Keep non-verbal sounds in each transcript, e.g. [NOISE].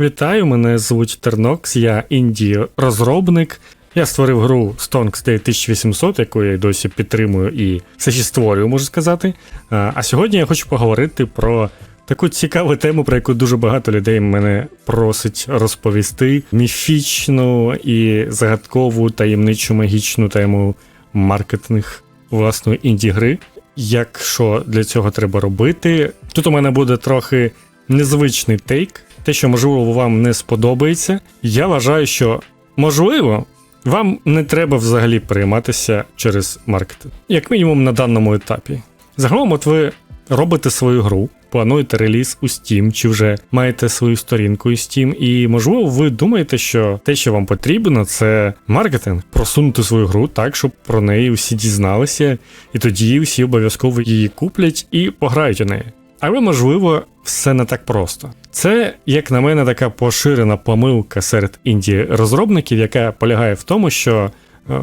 Вітаю, мене звуть Тернокс, я інді розробник. Я створив гру Stonks 9800, яку я й досі підтримую і все ще створюю, можу сказати. А сьогодні я хочу поговорити про таку цікаву тему, про яку дуже багато людей мене просить розповісти: міфічну і загадкову таємничу магічну тему маркетинг власної інді-гри. Як що для цього треба робити? Тут у мене буде трохи незвичний тейк, те, що можливо вам не сподобається. Я вважаю, що можливо. Вам не треба взагалі прийматися через маркетинг, як мінімум на даному етапі. Загалом, от ви робите свою гру, плануєте реліз у Steam, чи вже маєте свою сторінку у Steam, і можливо, ви думаєте, що те, що вам потрібно, це маркетинг, просунути свою гру так, щоб про неї всі дізналися, і тоді всі обов'язково її куплять і пограють у неї. Але можливо, все не так просто. Це, як на мене, така поширена помилка серед інді розробників, яка полягає в тому, що е,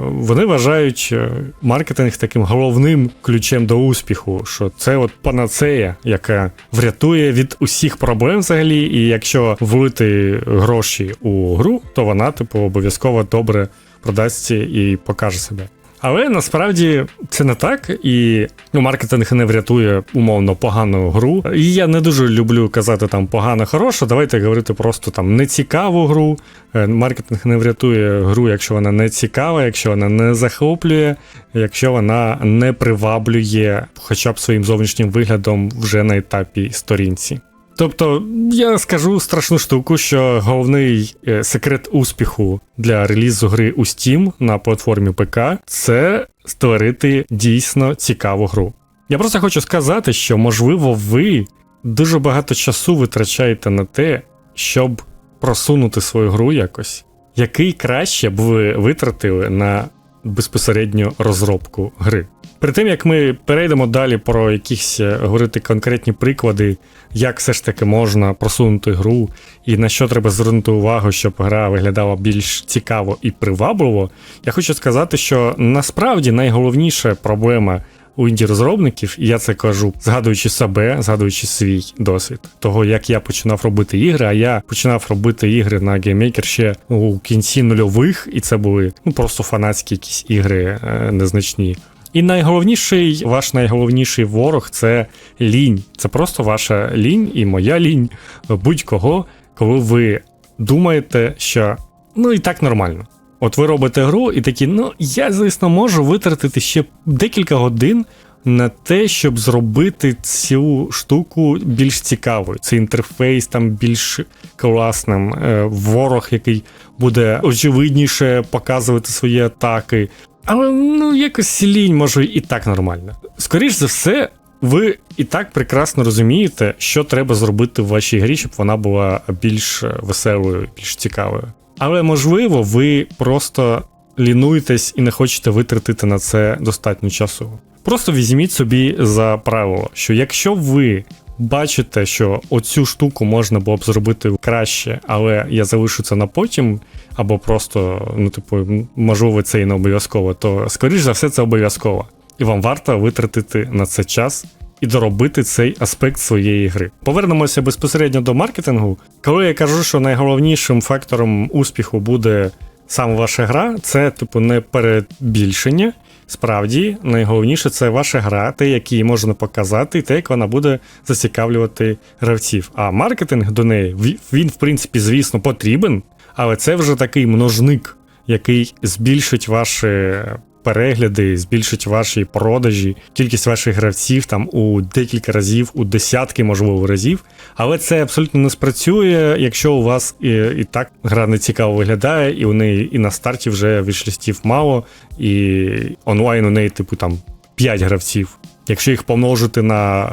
вони вважають е, маркетинг таким головним ключем до успіху, що це от панацея, яка врятує від усіх проблем взагалі, і якщо влити гроші у гру, то вона, типу, обов'язково добре продасться і покаже себе. Але насправді це не так, і ну, маркетинг не врятує умовно погану гру. І я не дуже люблю казати там погано хороша. Давайте говорити просто там нецікаву гру. Е, маркетинг не врятує гру, якщо вона не цікава, якщо вона не захоплює, якщо вона не приваблює хоча б своїм зовнішнім виглядом вже на етапі сторінці. Тобто я скажу страшну штуку, що головний е, секрет успіху для релізу гри у Steam на платформі ПК це створити дійсно цікаву гру. Я просто хочу сказати, що можливо ви дуже багато часу витрачаєте на те, щоб просунути свою гру якось, який краще б ви витратили на безпосередню розробку гри. При тим як ми перейдемо далі про якісь е, говорити конкретні приклади, як все ж таки можна просунути гру і на що треба звернути увагу, щоб гра виглядала більш цікаво і привабливо, я хочу сказати, що насправді найголовніша проблема у інді розробників, і я це кажу, згадуючи себе, згадуючи свій досвід, того як я починав робити ігри, а я починав робити ігри на GameMaker ще у кінці нульових, і це були ну просто фанатські якісь ігри е, незначні. І найголовніший, ваш найголовніший ворог це лінь. Це просто ваша лінь і моя лінь будь-кого, коли ви думаєте, що ну і так нормально. От ви робите гру і такі, ну я, звісно, можу витратити ще декілька годин на те, щоб зробити цю штуку більш цікавою. Цей інтерфейс там більш класним, е, ворог, який буде очевидніше показувати свої атаки. Але ну якось лінь може і так нормально. Скоріш за все, ви і так прекрасно розумієте, що треба зробити в вашій грі, щоб вона була більш веселою, більш цікавою. Але можливо, ви просто лінуєтесь і не хочете витратити на це достатньо часу. Просто візьміть собі за правило, що якщо ви бачите, що оцю штуку можна було б зробити краще, але я залишу це на потім, або просто, ну, типу, можливо, це і не обов'язково, то скоріш за все це обов'язково. І вам варто витратити на це час і доробити цей аспект своєї гри. Повернемося безпосередньо до маркетингу. Коли я кажу, що найголовнішим фактором успіху буде саме ваша гра, це типу не перебільшення. Справді, найголовніше це ваша гра, те, як її можна показати, і те, як вона буде зацікавлювати гравців. А маркетинг до неї він, в принципі, звісно, потрібен, але це вже такий множник, який збільшить ваше перегляди, збільшить ваші продажі, кількість ваших гравців там у декілька разів, у десятки, можливо, разів. Але це абсолютно не спрацює, якщо у вас і, і так гра не цікаво виглядає, і у неї і на старті вже вішлістів мало, і онлайн у неї, типу, там 5 гравців. Якщо їх помножити на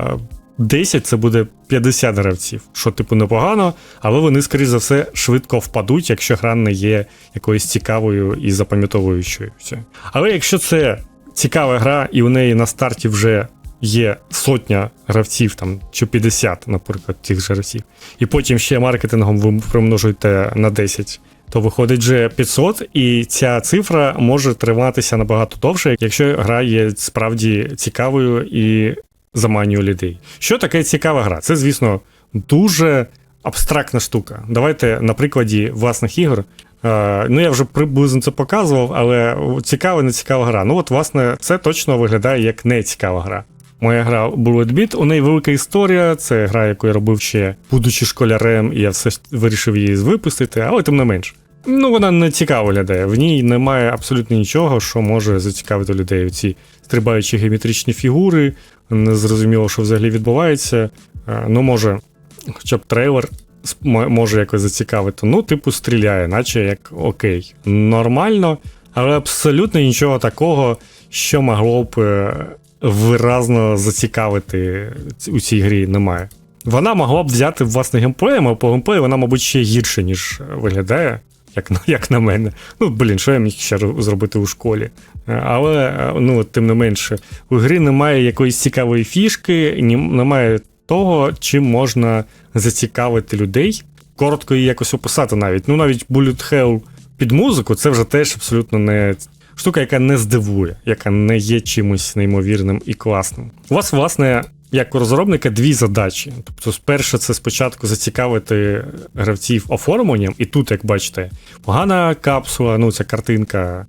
10 це буде 50 гравців, що, типу, непогано, але вони, скоріш за все, швидко впадуть, якщо гра не є якоюсь цікавою і запам'ятовуючою. Але якщо це цікава гра, і у неї на старті вже є сотня гравців, там, чи 50, наприклад, тих же гравців, і потім ще маркетингом ви примножуєте на 10. То виходить вже 500, і ця цифра може триматися набагато довше, якщо гра є справді цікавою і заманює людей. Що таке цікава гра? Це, звісно, дуже абстрактна штука. Давайте на прикладі власних ігор. Е, ну, я вже приблизно це показував, але цікава, не цікава гра. Ну, от, власне, це точно виглядає як не цікава гра. Моя гра Bullet у неї велика історія. Це гра, яку я робив ще, будучи школярем, і я все ж вирішив її випустити, але тим не менш. Ну, вона не цікаво виглядає. В ній немає абсолютно нічого, що може зацікавити людей. Ці стрибаючі геометричні фігури, не зрозуміло, що взагалі відбувається. Е, Ну, може, хоча б трейлер може якось зацікавити. Ну, типу, стріляє, наче як окей. Нормально, але абсолютно нічого такого, що могло б е, виразно зацікавити у цій грі, немає. Вона могла б взяти власне геймплеєм, а по геймплею вона, мабуть, ще гірше, ніж е, виглядає, як, на- як на мене. Ну, блін, що я міг ще зробити у школі? Е, Але, е, ну, тим не менше, у грі немає якоїсь цікавої фішки, немає того, чим можна зацікавити людей. Коротко її якось описати навіть. Ну, навіть Bullet Hell під музику це вже теж абсолютно не штука, яка не здивує, яка не є чимось неймовірним і класним. У вас, власне, як у розробника, дві задачі. Тобто, перше, це спочатку зацікавити гравців оформленням, і тут, як бачите, погана капсула, ну ця картинка,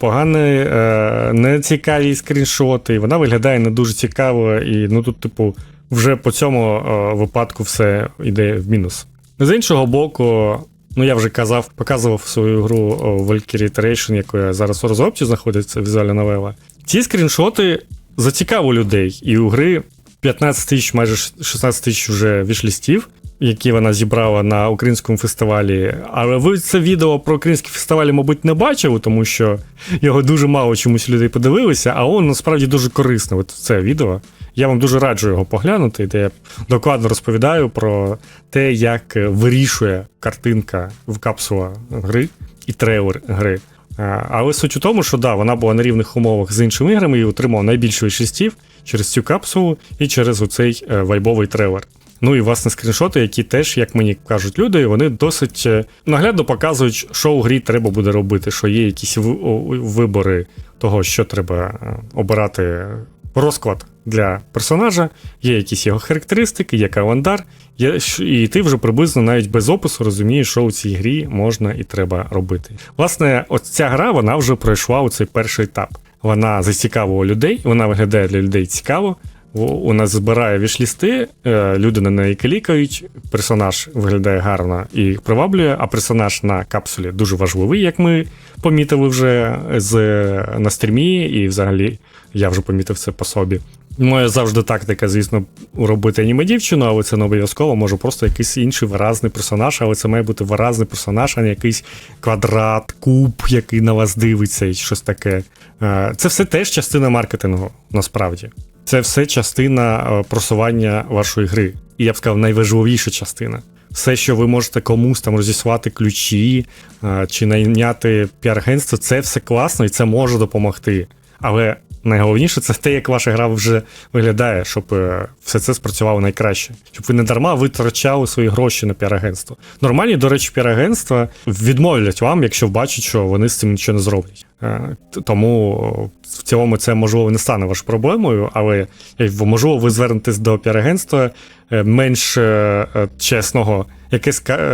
погані е, нецікаві скріншоти, вона виглядає не дуже цікаво, і ну тут, типу, вже по цьому е, випадку все йде в мінус. З іншого боку, ну я вже казав, показував свою гру о, Valkyrie Iteration, яку я зараз у розробці знаходиться, візуальна новела. Ці скріншоти зацікавили людей, і у гри 15 тисяч, майже 16 тисяч вже вішлістів, які вона зібрала на українському фестивалі. Але ви це відео про українські фестивалі, мабуть, не бачили, тому що його дуже мало чомусь людей подивилися, а воно насправді дуже корисне. От це відео. Я вам дуже раджу його поглянути, де я докладно розповідаю про те, як вирішує картинка в капсула гри і трейлер гри. А, Але суть у тому, що да, вона була на рівних умовах з іншими іграми і отримала найбільше шістів через цю капсулу і через оцей е, вайбовий трейлер. Ну і власне скріншоти, які теж, як мені кажуть люди, вони досить е, наглядно показують, що у грі треба буде робити, що є якісь вибори того, що треба е, обирати розклад для персонажа, є якісь його характеристики, є календар, є, і ти вже приблизно навіть без опису розумієш, що у цій грі можна і треба робити. Власне, ось ця гра вона вже пройшла у цей перший етап. Вона зацікавила людей, вона виглядає для людей цікаво. У нас збирає вішлісти, е, люди на неї клікають, персонаж виглядає гарно і приваблює, а персонаж на капсулі дуже важливий, як ми помітили вже з, на стрімі, і взагалі я вже помітив це по собі. Моя завжди тактика, звісно, робити аніме дівчину, але це не обов'язково, може просто якийсь інший виразний персонаж, але це має бути виразний персонаж, а не якийсь квадрат, куб, який на вас дивиться, і щось таке. Е, Це все теж частина маркетингу, насправді. Це все частина е, просування вашої гри. І я б сказав, найважливіша частина. Все, що ви можете комусь там розіслати ключі е, чи найняти піар-агентство, це все класно і це може допомогти. Але найголовніше це те, як ваша гра вже виглядає, щоб е, все це спрацювало найкраще. Щоб ви не дарма витрачали свої гроші на піар-агентство. Нормальні, до речі, піар-агентства відмовлять вам, якщо бачать, що вони з цим нічого не зроблять. Е, Тому в цілому це можливо не стане вашою проблемою, але е, можливо ви звернетесь до піар-агентства е, менш чесного, яке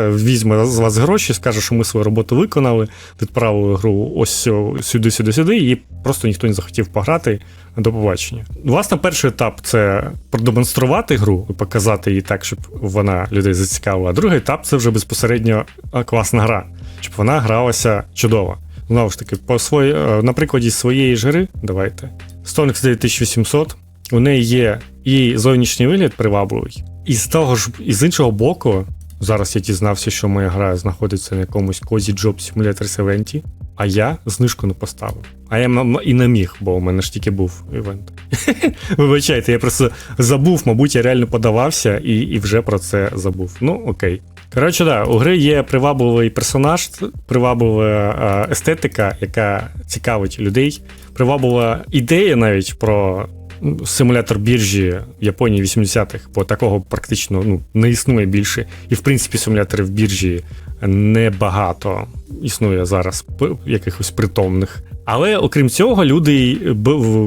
візьме з вас гроші, скаже, що ми свою роботу виконали, відправили гру ось сюди, сюди, сюди, і просто ніхто не захотів пограти. До побачення. Власне, перший етап це продемонструвати гру і показати її так, щоб вона людей зацікавила. А другий етап це вже безпосередньо класна гра, щоб вона гралася чудово. Знову ж таки, по свої, е, на прикладі своєї ж давайте. Stonix 9800, у неї є і зовнішній вигляд привабливий. І з того ж, і з іншого боку, зараз я дізнався, що моя гра знаходиться на якомусь Cozy Job Simulator 70, а я знижку не поставив. А я і не міг, бо у мене ж тільки був івент. [LAUGHS] Вибачайте, я просто забув, мабуть, я реально подавався і, і вже про це забув. Ну, окей. Коротше, да, у гри є привабливий персонаж, приваблива е, естетика, яка цікавить людей. Приваблива ідея навіть про симулятор біржі в Японії 80-х, бо такого практично ну, не існує більше. І в принципі симуляторів біржі небагато існує зараз якихось притомних. Але окрім цього, люди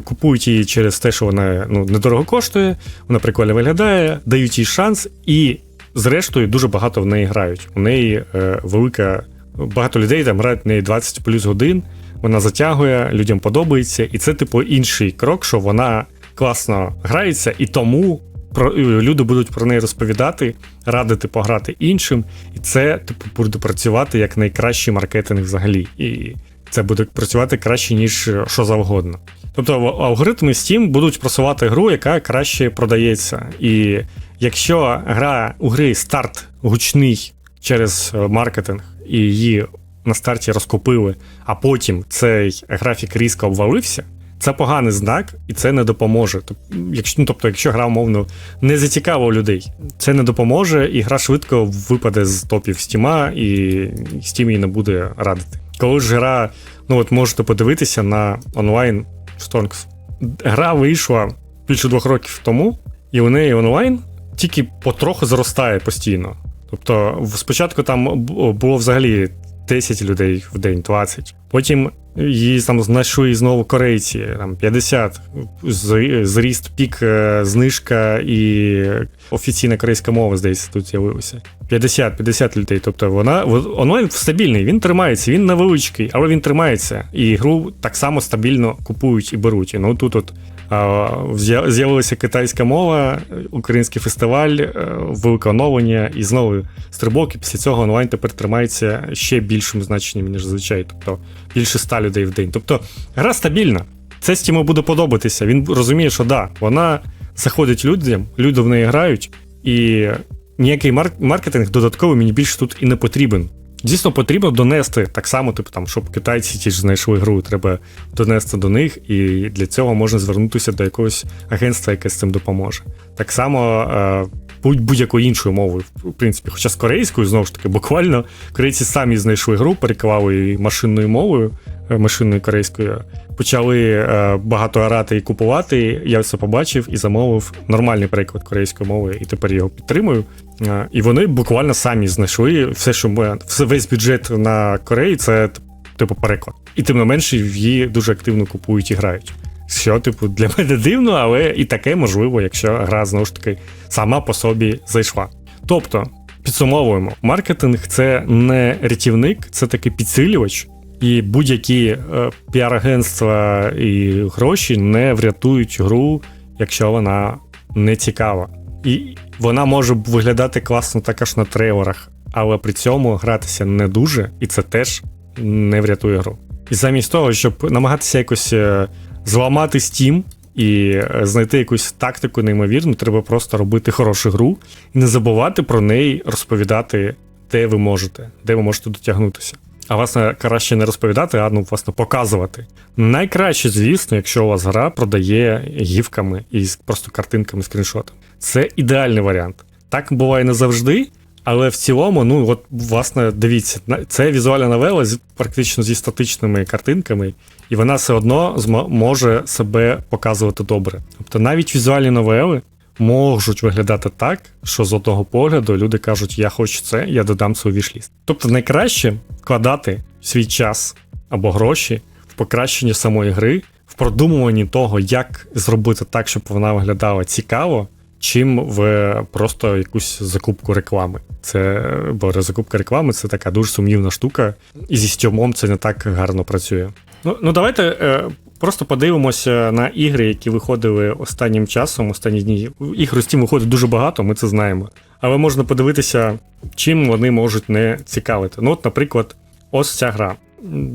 купують її через те, що вона ну, недорого коштує, вона прикольно виглядає, дають їй шанс і зрештою дуже багато в неї грають. У неї е, велика, багато людей там грають в неї 20 плюс годин. Вона затягує, людям подобається, і це, типу, інший крок, що вона класно грається, і тому про люди будуть про неї розповідати, радити пограти іншим, і це типу буде працювати як найкращий маркетинг взагалі. І це буде працювати краще, ніж що завгодно. Тобто алгоритми Steam будуть просувати гру, яка краще продається. І якщо гра у гри старт гучний через маркетинг і її на старті розкупили, а потім цей графік різко обвалився. Це поганий знак, і це не допоможе. Якщо, ну, Тобто, якщо гра, умовно, не зацікавила людей, це не допоможе, і гра швидко випаде з топів Стіма, і Steam її не буде радити. Коли ж гра, ну от можете подивитися на онлайн Stonks. Гра вийшла більше двох років тому, і у неї онлайн тільки потроху зростає постійно. Тобто, спочатку там було взагалі 10 людей в день, 20. Потім її там знайшли знову корейці, там 50, зріст, пік, е, знижка і офіційна корейська мова, здається, тут з'явилася. 50-50 людей. Тобто вона онлайн стабільний, він тримається, він невеличкий, але він тримається. І гру так само стабільно купують і беруть. І ну тут от З'явилася китайська мова, український фестиваль, е, велике і знову стрибок, і після цього онлайн тепер тримається ще більшим значенням, ніж зазвичай. Тобто більше ста людей в день. Тобто гра стабільна. Це Стіму буде подобатися. Він розуміє, що да, вона заходить людям, люди в неї грають, і ніякий маркетинг додатковий мені більше тут і не потрібен. Дійсно, потрібно донести так само, типу там, щоб китайці ті ж знайшли гру, треба донести до них, і для цього можна звернутися до якогось агентства, яке з цим допоможе. Так само е, будь-якою іншою мовою, в принципі, хоча з корейською, знову ж таки, буквально корейці самі знайшли гру, переклали її машинною мовою, е, машинною корейською, почали е, багато орати і купувати. Я все побачив і замовив нормальний переклад корейської мови, і тепер його підтримую. Е, і вони буквально самі знайшли все, що ми, весь бюджет на Кореї, це типу переклад. І тим не менше її дуже активно купують і грають. Що, типу, для [LAUGHS] мене дивно, але і таке можливо, якщо гра знову ж таки сама по собі зайшла. Тобто, підсумовуємо, маркетинг це не рятівник, це такий підсилювач, і будь-які е, піар-агентства і гроші не врятують гру, якщо вона не цікава. І вона може виглядати класно також на трейлерах, але при цьому гратися не дуже, і це теж не врятує гру. І замість того, щоб намагатися якось е, зламати Steam і е, знайти якусь тактику неймовірну, треба просто робити хорошу гру і не забувати про неї розповідати, де ви можете, де ви можете дотягнутися. А власне краще не розповідати, а ну, власне, показувати. Найкраще, звісно, якщо у вас гра продає гівками і просто картинками, скріншотами. Це ідеальний варіант. Так буває не завжди, але в цілому, ну от, власне, дивіться, це візуальна новела з практично зі статичними картинками, і вона все одно може себе показувати добре. Тобто навіть візуальні новели можуть виглядати так, що з одного погляду люди кажуть, я хочу це, я додам свій вішліст. Тобто найкраще вкладати свій час або гроші в покращення самої гри, в продумуванні того, як зробити так, щоб вона виглядала цікаво чим в просто якусь закупку реклами. Це бо закупка реклами це така дуже сумнівна штука, і зі стьомом це не так гарно працює. Ну ну давайте е, просто подивимося на ігри, які виходили останнім часом, останні дні. Ігр Steam виходить дуже багато, ми це знаємо. Але можна подивитися, чим вони можуть не цікавити. Ну, от, наприклад, ось ця гра.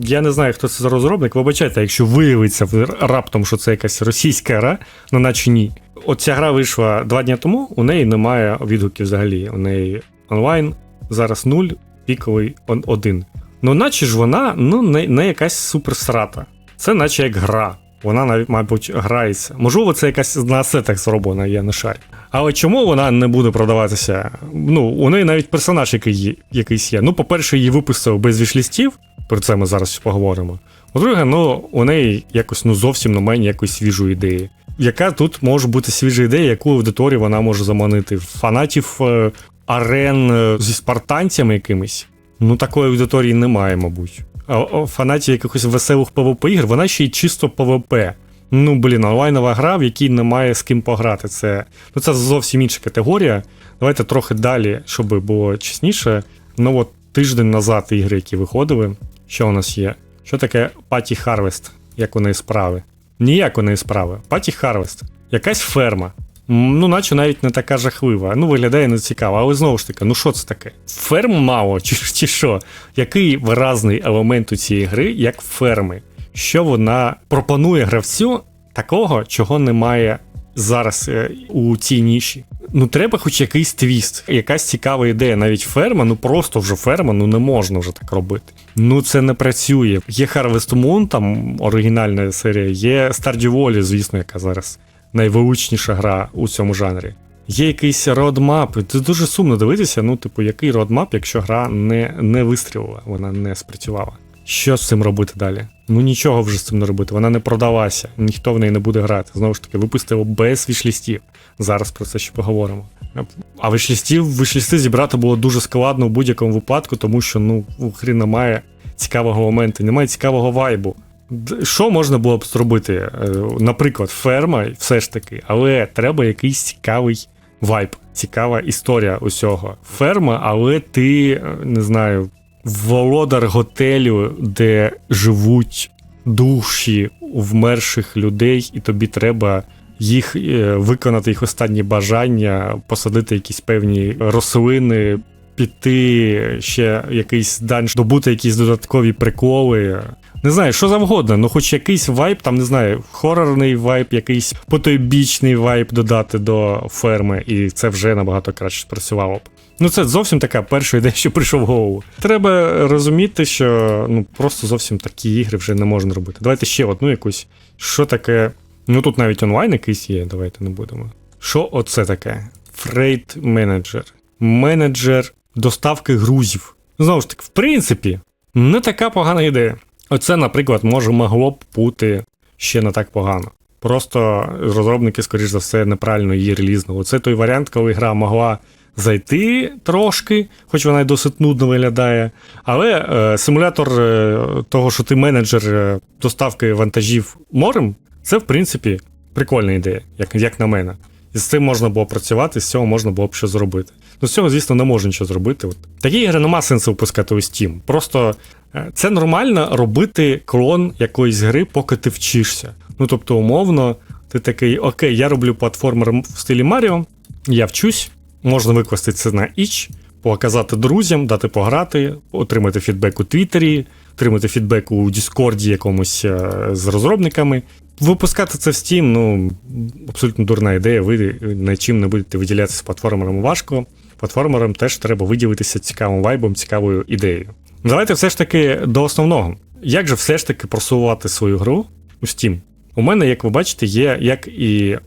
Я не знаю, хто це за розробник. Вибачайте, якщо виявиться раптом, що це якась російська гра, ну наче ні. От ця гра вийшла два дні тому, у неї немає відгуків взагалі. У неї онлайн зараз 0, піковий 1. Ну, наче ж вона ну, не, не якась суперсрата. Це наче як гра. Вона мабуть, грається. Можливо, це якась на асетах зроблена, я не шарю. Але чому вона не буде продаватися? Ну, у неї навіть персонаж який, якийсь є. Ну, по-перше, її виписав без вішлістів, про це ми зараз поговоримо. По-друге, ну, у неї якось ну, зовсім на мене якось свіжу ідею. Яка тут може бути свіжа ідея, яку аудиторію вона може заманити? Фанатів е, арен е, зі спартанцями якимись? Ну, такої аудиторії немає, мабуть. А фанатів якихось веселих PvP ігр, вона ще й чисто PvP. Ну, блін, онлайнова гра, в якій немає з ким пограти. Це, ну, це зовсім інша категорія. Давайте трохи далі, щоб було чесніше. Ну от тиждень назад ігри, які виходили. Що у нас є? Що таке Party Harvest? Як у неї справи? Ніяк у неї справи. Party Harvest. Якась ферма. Ну, наче навіть не така жахлива. Ну, виглядає не цікаво, але знову ж таки, ну що це таке? Ферм мало, [LAUGHS] чи, чи що? Який виразний елемент у цієї гри, як ферми? Що вона пропонує гравцю такого, чого немає зараз е, у цій ніші? Ну, треба хоч якийсь твіст, якась цікава ідея. Навіть ферма, ну просто вже ферма, ну не можна вже так робити. Ну це не працює. Є Harvest Moon, там оригінальна серія, є Stardew Valley, звісно, яка зараз найвилучніша гра у цьому жанрі. Є якийсь родмап. Це дуже сумно дивитися. Ну, типу, який родмап, якщо гра не, не вистрілила, вона не спрацювала. Що з цим робити далі? Ну нічого вже з цим не робити. Вона не продалася, ніхто в неї не буде грати. Знову ж таки, випустило без вішлістів. Зараз про це ще поговоримо. А вишлістів, вишлісти зібрати було дуже складно в будь-якому випадку, тому що ну у грі немає цікавого моменту, немає цікавого вайбу. Що можна було б зробити? Е, Наприклад, ферма, все ж таки, але треба якийсь цікавий вайб, цікава історія усього. Ферма, але ти е, не знаю, володар готелю, де живуть душі вмерших людей, і тобі треба їх е, виконати їх останні бажання, посадити якісь певні рослини, піти ще якийсь данж, добути якісь додаткові приколи. Не знаю, що завгодно, ну хоч якийсь вайб, там не знаю, хорорний вайб, якийсь потойбічний вайб додати до ферми, і це вже набагато краще спрацювало б. Ну, це зовсім така перша ідея, що прийшов в голову. Треба розуміти, що ну просто зовсім такі ігри вже не можна робити. Давайте ще одну якусь. Що таке. Ну тут навіть онлайн якийсь є, давайте не будемо. Що оце таке? Freight Manager. Менеджер доставки грузів. Знову ж таки, в принципі, не така погана ідея. Оце, наприклад, може могло б бути ще не так погано. Просто розробники, скоріш за все, неправильно її релізнули. Це той варіант, коли гра могла зайти трошки, хоч вона й досить нудно виглядає. Але е, симулятор е, того, що ти менеджер е, доставки вантажів морем, це в принципі прикольна ідея, як, як на мене. І з цим можна було працювати, з цього можна було б щось зробити. Ну, з цього, звісно, не можна нічого зробити. От. Такі ігри нема сенсу випускати у Steam. Просто е, це нормально робити клон якоїсь гри, поки ти вчишся. Ну, тобто, умовно, ти такий, окей, я роблю платформер в стилі Маріо, я вчусь, можна викласти це на іч, показати друзям, дати пограти, отримати фідбек у Твіттері, отримати фідбек у Діскорді якомусь е, з розробниками. Випускати це в Steam, ну, абсолютно дурна ідея, ви нічим не будете виділятися платформером важко. Платформерам теж треба виділитися цікавим вайбом, цікавою ідеєю. Давайте все ж таки до основного. Як же все ж таки просувати свою гру у Steam? У мене, як ви бачите, є як і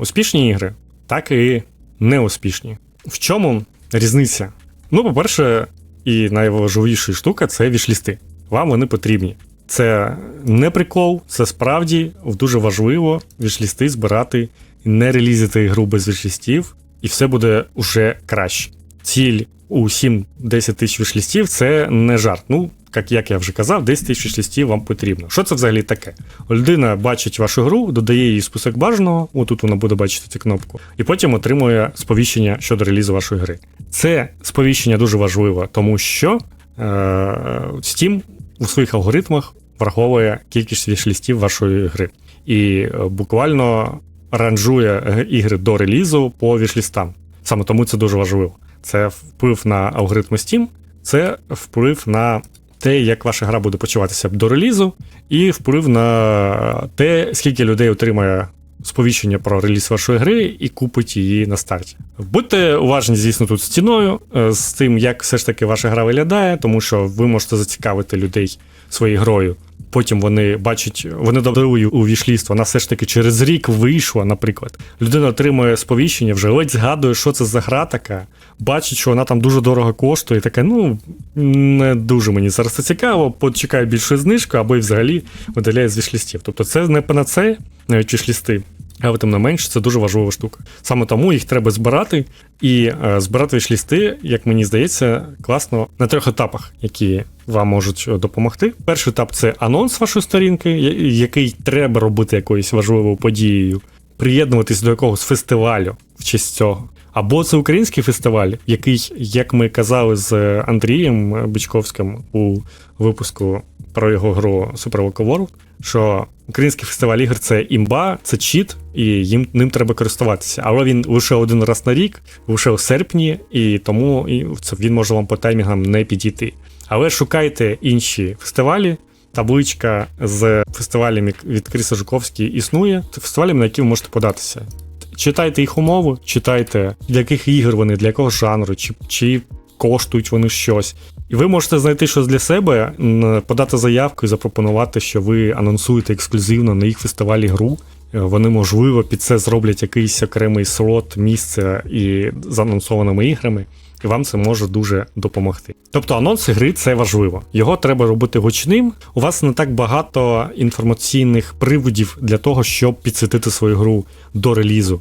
успішні ігри, так і неуспішні. В чому різниця? Ну, по-перше, і найважливіша штука це вішлісти. Вам вони потрібні. Це не прикол, це справді дуже важливо вішлісти збирати, не релізити гру без вішлістів, і все буде уже краще. Ціль у 7-10 тисяч вішлістів це не жарт. Ну, як, як я вже казав, 10 тисяч вішлістів вам потрібно. Що це взагалі таке? Людина бачить вашу гру, додає її список бажаного, отут вона буде бачити цю кнопку, і потім отримує сповіщення щодо релізу вашої гри. Це сповіщення дуже важливо, тому що е, Steam у своїх алгоритмах враховує кількість вішлістів вашої гри. І е, буквально ранжує е, ігри до релізу по вішлістам. Саме тому це дуже важливо. Це вплив на алгоритми Steam, це вплив на те, як ваша гра буде почуватися до релізу, і вплив на те, скільки людей отримає сповіщення про реліз вашої гри і купить її на старті. Будьте уважні, звісно, тут з ціною, е, з тим, як все ж таки ваша гра виглядає, тому що ви можете зацікавити людей своєю грою. Потім вони бачать, вони додали у вішліст, вона все ж таки через рік вийшла, наприклад. Людина отримує сповіщення, вже ледь згадує, що це за гра така, бачить, що вона там дуже дорого коштує, і таке, ну не дуже мені зараз це цікаво, почекаю більшу знижку, або й взагалі видаляє з вішлістів. Тобто це не панацея, навіть вішлісти. Але тим не менш, це дуже важлива штука. Саме тому їх треба збирати, і е, збирати вішлісти, як мені здається, класно на трьох етапах, які вам можуть допомогти. Перший етап це анонс вашої сторінки, який треба робити якоюсь важливою подією, приєднуватись до якогось фестивалю в честь цього. Або це український фестиваль, який, як ми казали з Андрієм Бичковським у випуску про його гру Super Loco World, що український фестиваль ігор це імба, це чіт, і їм ним треба користуватися. Але він лише один раз на рік, лише у серпні, і тому він може вам по таймінгам не підійти. Але шукайте інші фестивалі. Табличка з фестивалями від Кріса Жуковський існує. Це фестивалі, на які ви можете податися. Читайте їх умови, читайте, для яких ігор вони, для якого жанру, чи, чи коштують вони щось. І ви можете знайти щось для себе, подати заявку і запропонувати, що ви анонсуєте ексклюзивно на їх фестивалі гру. Е, Вони, можливо, під це зроблять якийсь окремий слот, місце і з анонсованими іграми, і вам це може дуже допомогти. Тобто анонси гри це важливо. Його треба робити гучним. У вас не так багато інформаційних приводів для того, щоб підсвітити свою гру до релізу.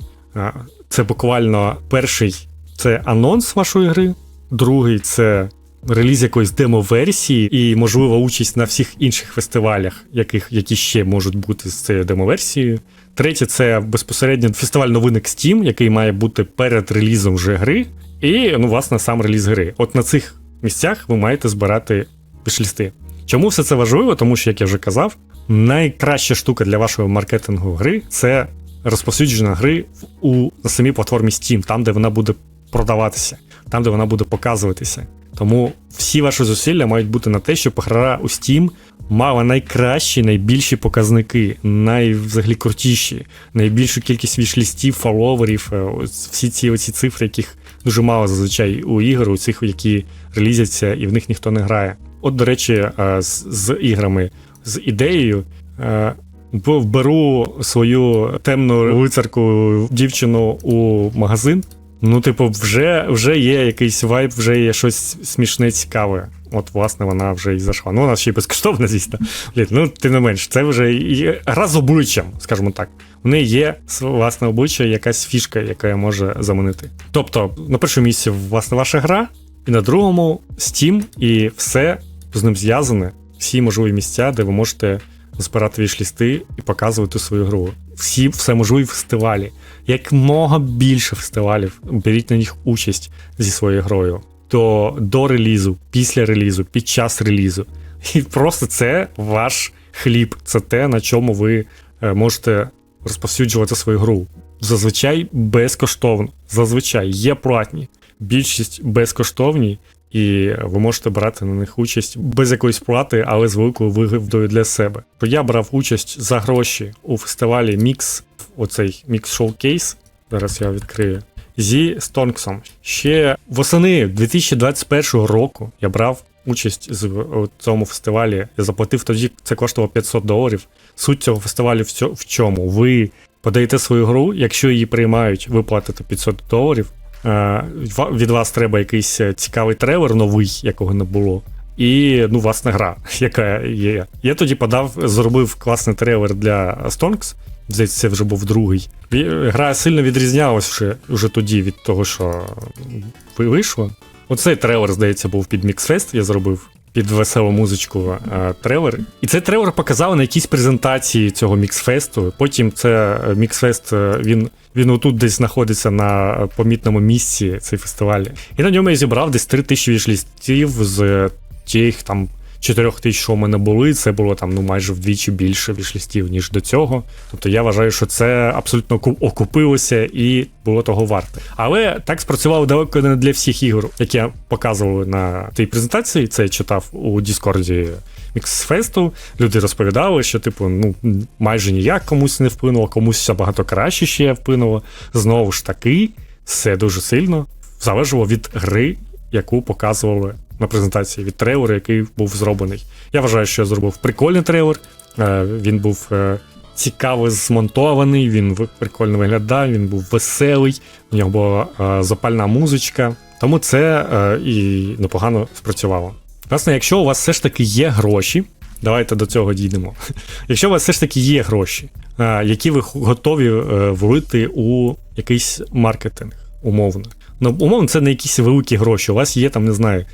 Це буквально перший це анонс вашої гри, другий це реліз якоїсь демо-версії і, можливо, участь на всіх інших фестивалях, яких, які ще можуть бути з цією демо-версією. Третє це безпосередньо фестиваль новинок Steam, який має бути перед релізом вже гри. І, ну, власне, сам реліз гри. От на цих місцях ви маєте збирати вішлісти. Чому все це важливо? Тому що, як я вже казав, найкраща штука для вашого маркетингу гри це розповсюдження гри у на самій платформі Steam, там, де вона буде продаватися, там, де вона буде показуватися. Тому всі ваші зусилля мають бути на те, щоб гра у Steam мала найкращі, найбільші показники, найвзагалі крутіші, найбільшу кількість вішлістів, фоловерів, е, всі ці оці цифри, яких дуже мало зазвичай у ігор, у цих, які релізяться, і в них ніхто не грає. От, до речі, е, з, з іграми, з ідеєю. е, Беру свою темну лицарку дівчину у магазин. Ну, типу, вже, вже є якийсь вайб, вже є щось смішне, цікаве. От, власне, вона вже і зайшла. Ну, вона ще й безкоштовна, звісно. Ну, тим не менш, це вже і гра обличчям, скажімо так. У неї є власне обличчя, якась фішка, яка може заманити. Тобто, на першому місці, власне, ваша гра, і на другому Steam, і все з ним зв'язане, всі можливі місця, де ви можете збирати вішлісти і показувати свою гру. Всі все можливі фестивалі. Якмога більше фестивалів, беріть на них участь зі своєю грою. То до релізу, після релізу, під час релізу. І просто це ваш хліб, це те, на чому ви е, можете розповсюджувати свою гру. Зазвичай безкоштовно. Зазвичай є платні. Більшість безкоштовні, і ви можете брати на них участь без якоїсь плати, але з великою вигодою для себе. То я брав участь за гроші у фестивалі Mix, оцей Mix Showcase. Зараз я відкрию. Зі Стонксом. Ще восени 2021 року я брав участь з- цьому фестивалі. Я заплатив тоді, це коштувало 500 доларів. Суть цього фестивалю в чому? Ви подаєте свою гру, якщо її приймають, ви платите 500 доларів. Е, Від вас треба якийсь е, цікавий трейлер новий, якого не було. І ну, власне гра, [LAUGHS] яка є. Я тоді подав, зробив класний трейлер для Stonks. Здається, це вже був другий. Гра сильно відрізнялась вже, вже тоді від того, що вийшло. Оцей трейлер, здається, був під Міксфест, я зробив під веселу музичку е, трейлер. І цей трейлер показали на якійсь презентації цього міксфесту. Потім це е, міксфест, е, він, він отут десь знаходиться на помітному місці, цей фестиваль. І на ньому я зібрав десь 3 тисячі вішлістів з тих там 4 тисяч, що у мене були. Це було там ну майже вдвічі більше вішлістів, ніж до цього. Тобто я вважаю, що це абсолютно окупилося і було того варте. Але так спрацювало далеко не для всіх ігор, які я показував на тій презентації. Це я читав у Діскорді Міксфесту. Люди розповідали, що, типу, ну майже ніяк комусь не вплинуло, комусь все багато краще ще вплинуло. Знову ж таки, все дуже сильно залежало від гри, яку показували на презентації, від трейлера, який був зроблений. Я вважаю, що я зробив прикольний трейлер. Е, Він був е, цікаво змонтований, він прикольно виглядав, він був веселий, в нього була е, запальна музичка. Тому це і непогано спрацювало. Власне, якщо у вас все ж таки є гроші, давайте до цього дійдемо. [LAUGHS] Якщо у вас все ж таки є гроші, які ви готові влити у якийсь маркетинг, умовно. Ну, умовно, це не якісь великі гроші. У вас є там, не знаю,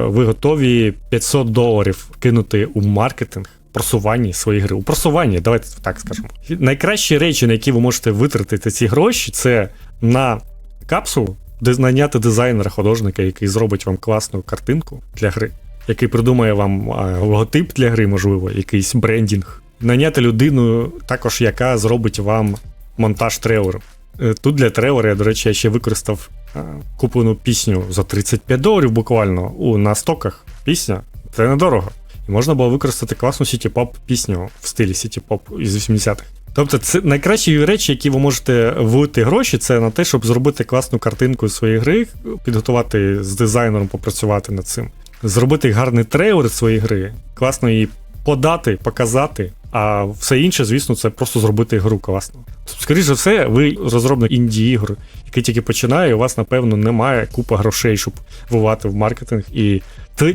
ви готові 500 доларів кинути у маркетинг. Просуванні своєї гри. У просуванні, давайте так скажемо. Найкращі речі, на які ви можете витратити ці гроші, це на капсулу, де дизайнера, художника, який зробить вам класну картинку для гри, який придумає вам логотип для гри, можливо, якийсь брендінг. Наняти людину, також яка зробить вам монтаж трейлеру. Е, Тут для трейлера, я, до речі, я ще використав куплену пісню за 35 доларів буквально у на стоках. Пісня це недорого. І можна було використати класну сіті-поп пісню в стилі сіті-поп із 80-х. Тобто, це найкращі речі, які ви можете влити гроші, це на те, щоб зробити класну картинку своєї гри, підготувати з дизайнером, попрацювати над цим, зробити гарний трейлер своєї гри, класно її подати, показати. А все інше, звісно, це просто зробити гру класно. Скоріше за все, ви розробник інді-ігор, який тільки починає, і у вас, напевно, немає купа грошей, щоб вливати в маркетинг. І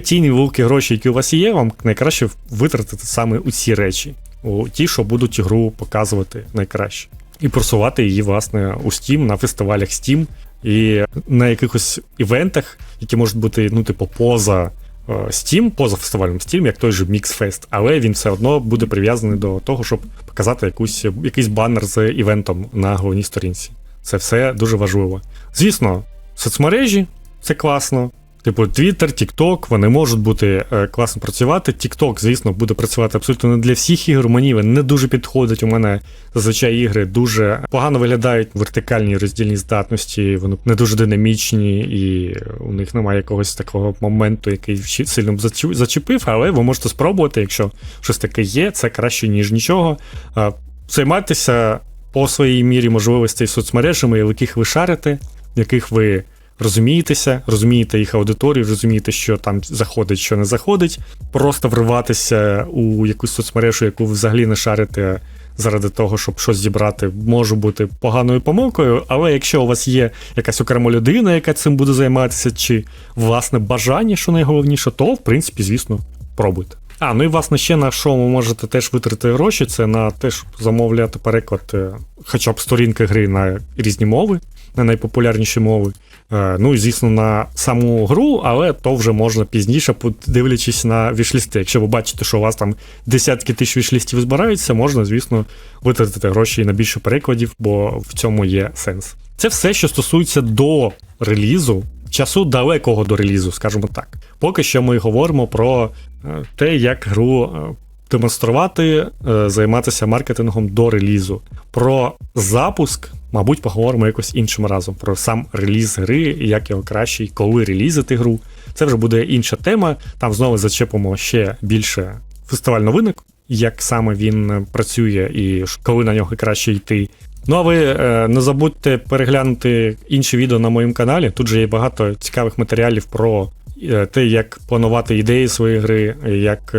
ті- невеликі гроші, які у вас є, вам найкраще витратити саме у ці речі, у ті, що будуть гру показувати найкраще. І просувати її, власне, у Steam, на фестивалях Steam і на якихось івентах, які можуть бути, ну, типу, поза Steam, поза фестивалем Steam, як той же Mixfest, але він все одно буде прив'язаний до того, щоб показати якусь, якийсь банер з івентом на головній сторінці. Це все дуже важливо. Звісно, соцмережі це класно. Типу, Twitter, TikTok, вони можуть бути е, класно працювати. TikTok, звісно, буде працювати абсолютно не для всіх ігор. Мені він не дуже підходить. У мене зазвичай ігри дуже погано виглядають вертикальні роздільні здатності, вони не дуже динамічні, і у них немає якогось такого моменту, який сильно б зачепив, але ви можете спробувати, якщо щось таке є, це краще, ніж нічого. Е, Займайтеся по своїй мірі можливостей соцмережами, в яких ви шарите, яких ви розумієтеся, розумієте їх аудиторію, розумієте, що там заходить, що не заходить. Просто вриватися у якусь соцмережу, яку ви взагалі не шарите заради того, щоб щось зібрати, може бути поганою помилкою. Але якщо у вас є якась окрема людина, яка цим буде займатися, чи власне бажання, що найголовніше, то в принципі, звісно, пробуйте. А, ну і власне ще на що ви можете теж витратити гроші, це на те, щоб замовляти переклад е, хоча б сторінки гри на різні мови, на найпопулярніші мови. Е, Ну і звісно, на саму гру, але то вже можна пізніше, дивлячись на вішлісти. Якщо ви бачите, що у вас там десятки тисяч вішлістів збираються, можна, звісно, витратити гроші і на більше перекладів, бо в цьому є сенс. Це все, що стосується до релізу, часу далекого до релізу, скажімо так. Поки що ми говоримо про е, те, як гру е, демонструвати, е, займатися маркетингом до релізу. Про запуск, мабуть, поговоримо якось іншим разом. Про сам реліз гри, як його краще, і коли релізити гру. Це вже буде інша тема. Там знову зачепимо ще більше фестиваль новинок, як саме він працює і коли на нього краще йти. Ну а ви е, не забудьте переглянути інші відео на моєму каналі. Тут же є багато цікавих матеріалів про е, те, як планувати ідеї своєї гри, як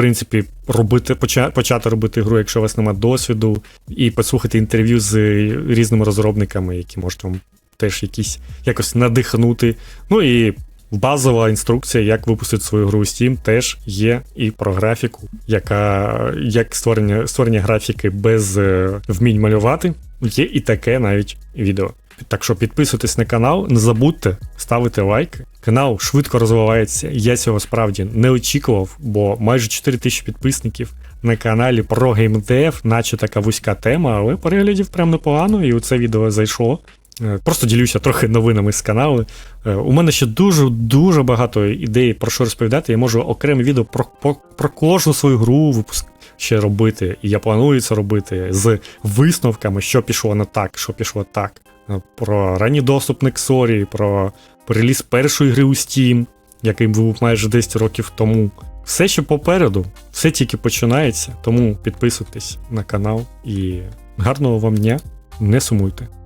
принципі робити, поча- почати робити гру, якщо у вас немає досвіду, і послухати інтерв'ю з різними розробниками, які можуть вам теж якісь якось надихнути. Ну і базова інструкція, як випустити свою гру у Steam, теж є і про графіку, яка як створення, створення графіки без е, вмінь малювати. Є і таке навіть відео. Так що підписуйтесь на канал, не забудьте ставити лайки. Канал швидко розвивається. Я цього справді не очікував, бо майже 4 тисячі підписників на каналі про геймдев, наче така вузька тема, але переглядів прям непогано, і у це відео зайшло. Е, Просто ділюся трохи новинами з каналу. Е, У мене ще дуже дуже багато ідей про що розповідати. Я можу окреме відео про, про, про кожну свою гру випуск ще робити. І я планую це робити з висновками, що пішло не так, що пішло так. Про ранній доступ Nexori, про реліз першої гри у Steam, який був майже 10 років тому. Все ще попереду, все тільки починається, тому підписуйтесь на канал і гарного вам дня, не сумуйте.